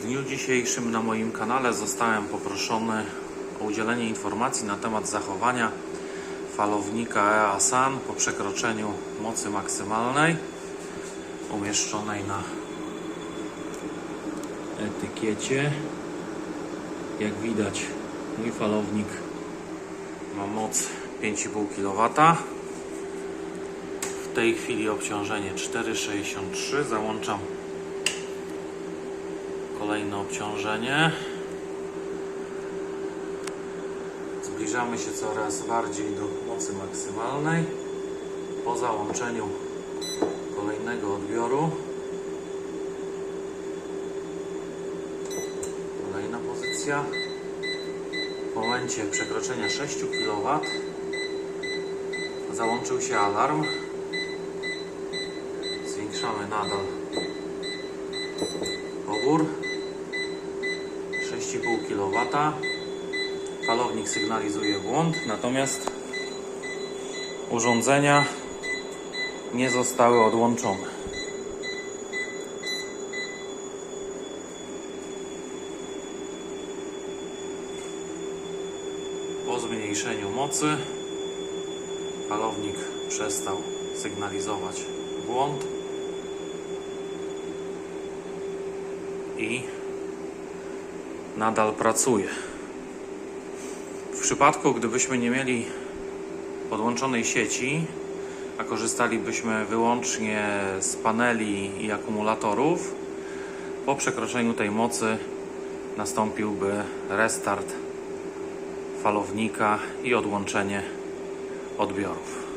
W dniu dzisiejszym na moim kanale zostałem poproszony o udzielenie informacji na temat zachowania falownika EA San po przekroczeniu mocy maksymalnej umieszczonej na etykiecie. Jak widać, mój falownik ma moc 5,5 kW. W tej chwili obciążenie 4,63. Załączam kolejne obciążenie. Zbliżamy się coraz bardziej do mocy maksymalnej. Po załączeniu kolejnego odbioru. Kolejna pozycja. W momencie przekroczenia 6 kW załączył się alarm. Zwiększamy nadal pobór 6,5 kW. Falownik sygnalizuje błąd, natomiast urządzenia nie zostały odłączone. Po zmniejszeniu mocy falownik przestał sygnalizować błąd i nadal pracuje. W przypadku, gdybyśmy nie mieli podłączonej sieci, a korzystalibyśmy wyłącznie z paneli i akumulatorów, po przekroczeniu tej mocy nastąpiłby restart falownika i odłączenie odbiorów.